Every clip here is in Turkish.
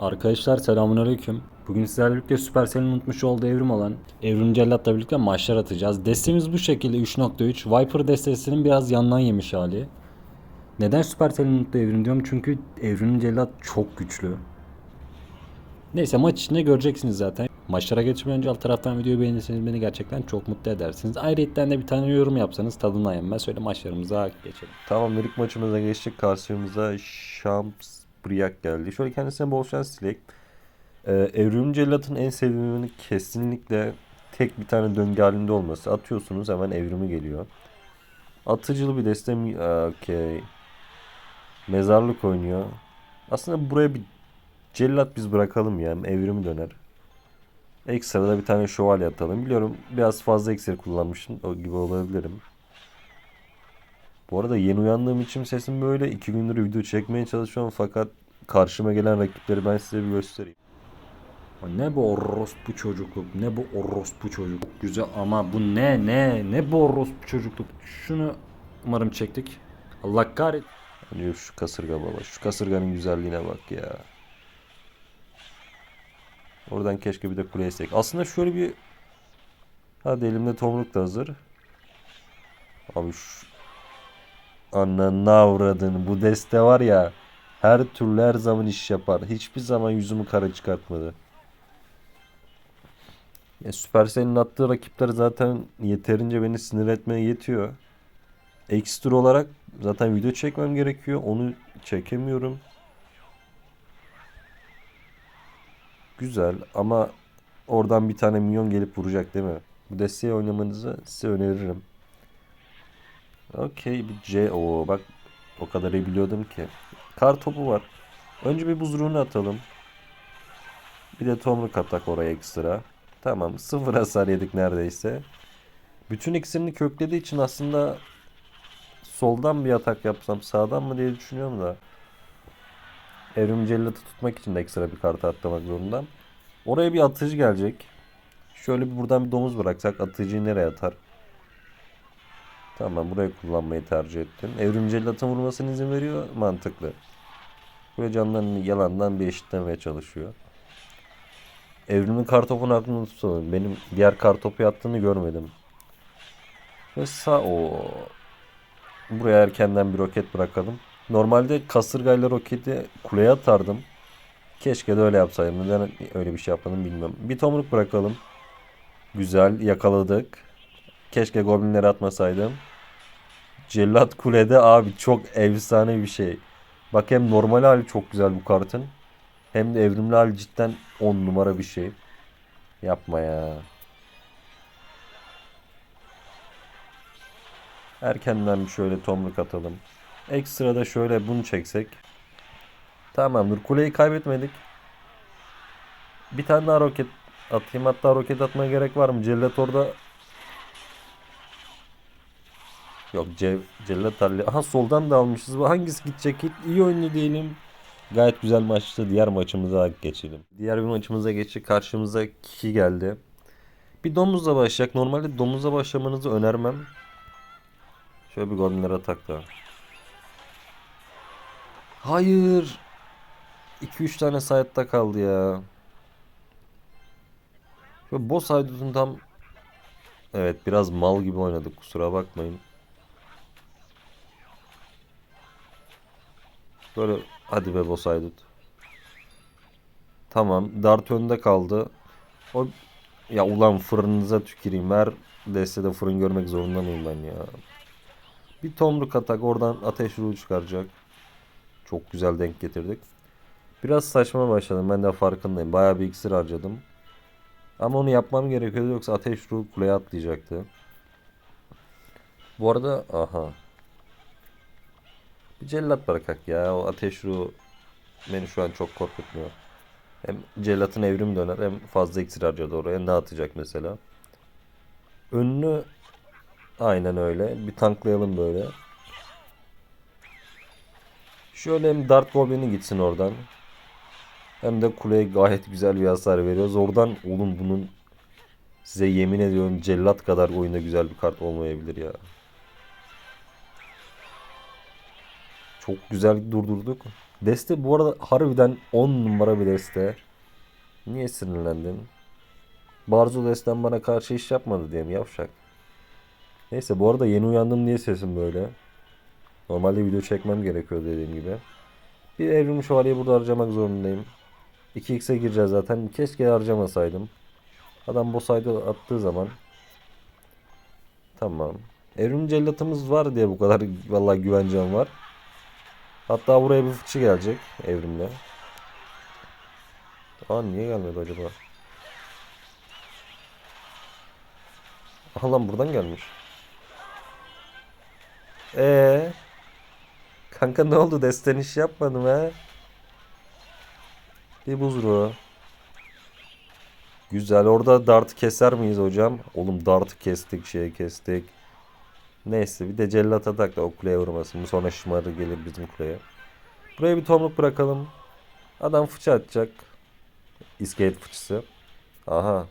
Arkadaşlar selamünaleyküm. Bugün sizlerle birlikte Supercell'in unutmuş olduğu evrim olan Evrim Cellat'la birlikte maçlar atacağız. Destemiz bu şekilde 3.3. Viper destesinin biraz yandan yemiş hali. Neden Supercell'in unuttuğu evrim diyorum? Çünkü Evrim Cellat çok güçlü. Neyse maç içinde göreceksiniz zaten. Maçlara geçmeden önce alt taraftan videoyu beğenirseniz beni gerçekten çok mutlu edersiniz. Ayrıca de bir tane yorum yapsanız tadından yenmez. Şöyle maçlarımıza geçelim. Tamam ilk maçımıza geçtik. Karşımıza Shams Briyak geldi. Şöyle kendisine bol şans dilek. Ee, Evrim Cellat'ın en sevdiğimi kesinlikle tek bir tane döngü halinde olması. Atıyorsunuz hemen evrimi geliyor. Atıcılı bir destem. Okey. Mezarlık oynuyor. Aslında buraya bir cellat biz bırakalım ya. Evrimi döner. Ekstra da bir tane şövalye atalım. Biliyorum biraz fazla iksir kullanmışım. O gibi olabilirim. Bu arada yeni uyandığım için sesim böyle. iki gündür video çekmeye çalışıyorum fakat karşıma gelen rakipleri ben size bir göstereyim. Ne bu orospu çocukluk, ne bu orospu çocukluk. Güzel ama bu ne ne ne bu orospu çocukluk. Şunu umarım çektik. Allah kahret. Önce şu kasırga baba. Şu kasırganın güzelliğine bak ya. Oradan keşke bir de kuleye istek. Aslında şöyle bir... Hadi elimde tomruk da hazır. Abi şu... Ananı avradını. Bu deste var ya. Her türlü her zaman iş yapar. Hiçbir zaman yüzümü kara çıkartmadı. Ya Supercell'in attığı rakipler zaten yeterince beni sinir etmeye yetiyor. Ekstra olarak zaten video çekmem gerekiyor. Onu çekemiyorum. Güzel ama oradan bir tane minyon gelip vuracak değil mi? Bu desteği oynamanızı size öneririm. Okey bir C. Oo bak o kadar iyi biliyordum ki. Kar topu var. Önce bir buzruğunu atalım. Bir de tomruk atak oraya ekstra. Tamam sıfır hasar yedik neredeyse. Bütün iksirini köklediği için aslında soldan bir atak yapsam sağdan mı diye düşünüyorum da. Evrim cellatı tutmak için de ekstra bir kartı atlamak zorunda. Oraya bir atıcı gelecek. Şöyle bir buradan bir domuz bıraksak atıcıyı nereye atar? Tamam buraya kullanmayı tercih ettim. Evrim cellatın vurmasına izin veriyor. Mantıklı. Böyle canlarını yalandan bir eşitlemeye çalışıyor. Evrimin kartopunu aklımda tutalım. Benim diğer kartopu yattığını görmedim. Ve sağ o Buraya erkenden bir roket bırakalım. Normalde kasırgayla roketi kuleye atardım. Keşke de öyle yapsaydım. Neden öyle bir şey yapmadım bilmiyorum. Bir tomruk bırakalım. Güzel yakaladık. Keşke goblinleri atmasaydım. Cellat kulede abi çok efsane bir şey. Bak hem normal hali çok güzel bu kartın. Hem de evrimli hali cidden 10 numara bir şey. Yapma ya. Erkenden bir şöyle tomruk atalım. Ekstra da şöyle bunu çeksek. Tamamdır. Kuleyi kaybetmedik. Bir tane daha roket atayım. Hatta roket atmaya gerek var mı? Cellat orada Yok ce Cellat halli. Aha soldan da almışız. Hangisi gidecek? İyi oyunlu diyelim. Gayet güzel maçtı. Diğer maçımıza geçelim. Diğer bir maçımıza geçtik. Karşımıza Kiki geldi. Bir domuzla başlayacak. Normalde domuzla başlamanızı önermem. Şöyle bir goblinlere takla. Hayır. 2-3 tane side'da kaldı ya. Şöyle boss haydutun tam Evet biraz mal gibi oynadık kusura bakmayın. Böyle hadi be boss haydut. Tamam dart önde kaldı. O ya ulan fırınınıza tüküreyim. Her destede fırın görmek zorunda mıyım ben ya? Bir tomruk atak oradan ateş ruhu çıkaracak. Çok güzel denk getirdik. Biraz saçma başladım. Ben de farkındayım. Bayağı bir iksir harcadım. Ama onu yapmam gerekiyordu yoksa ateş ruhu kuleye atlayacaktı. Bu arada aha. Bir cellat bırakak ya. O ateş ruhu beni şu an çok korkutmuyor. Hem cellatın evrim döner hem fazla iksir harcadı oraya. Ne atacak mesela? Önünü Aynen öyle. Bir tanklayalım böyle. Şöyle hem Dart Goblin'i gitsin oradan. Hem de kuleye gayet güzel bir hasar veriyoruz. Oradan oğlum bunun size yemin ediyorum cellat kadar oyunda güzel bir kart olmayabilir ya. Çok güzel durdurduk. Deste bu arada harbiden 10 numara bir deste. Niye sinirlendin? Barzo desten bana karşı iş yapmadı diye mi yavşak? Neyse bu arada yeni uyandım diye sesim böyle. Normalde video çekmem gerekiyor dediğim gibi. Bir evrim şövalyeyi burada harcamak zorundayım. 2x'e gireceğiz zaten. Keşke harcamasaydım. Adam ID attığı zaman. Tamam. Evrim cellatımız var diye bu kadar vallahi güvencem var. Hatta buraya bir fıçı gelecek evrimle. Aa niye gelmedi acaba? Aha buradan gelmiş. Ee, kanka ne oldu? Desten iş yapmadım ha. Bir buzruğu. Güzel. Orada dartı keser miyiz hocam? Oğlum dartı kestik, şey kestik. Neyse bir de cellat atak da o kuleye vurmasın. Bu sonra şımarı gelir bizim kuleye. Buraya bir tomruk bırakalım. Adam fıçı atacak. İskelet fıçısı. Aha.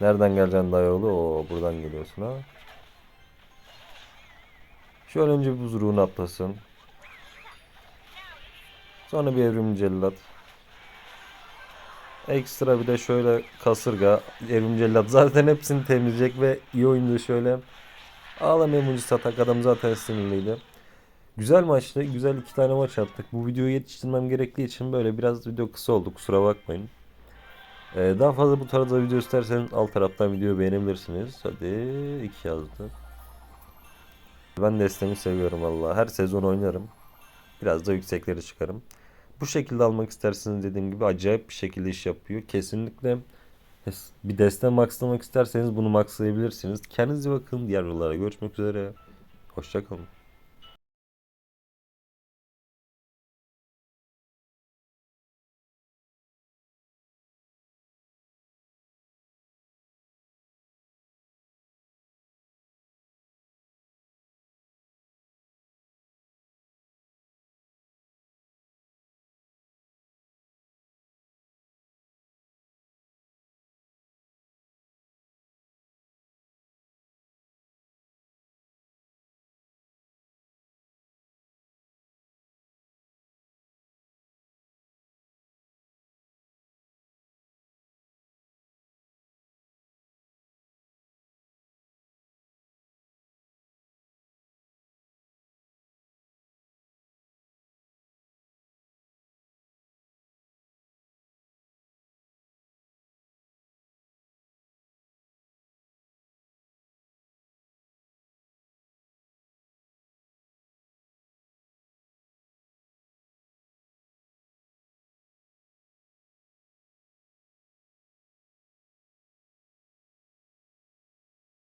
Nereden geleceksin dayıoğlu? Oo buradan geliyorsun ha. Şöyle önce bir buzruğunu atlasın. Sonra bir evrim cellat. Ekstra bir de şöyle kasırga, evrim cellat. Zaten hepsini temizleyecek ve iyi oyundu şöyle. Ağlamayan mucize atak adam zaten sinirliydi. Güzel maçtı. Güzel iki tane maç attık. Bu videoyu yetiştirmem gerektiği için böyle biraz video kısa oldu. Kusura bakmayın. Ee, daha fazla bu tarzda video isterseniz alt taraftan videoyu beğenebilirsiniz. Hadi iki yazdı. Ben destemi seviyorum valla. Her sezon oynarım. Biraz da yüksekleri çıkarım. Bu şekilde almak isterseniz dediğim gibi acayip bir şekilde iş yapıyor. Kesinlikle bir deste maxlamak isterseniz bunu maxlayabilirsiniz. Kendinize bakın. Diğer videolarda görüşmek üzere. Hoşçakalın.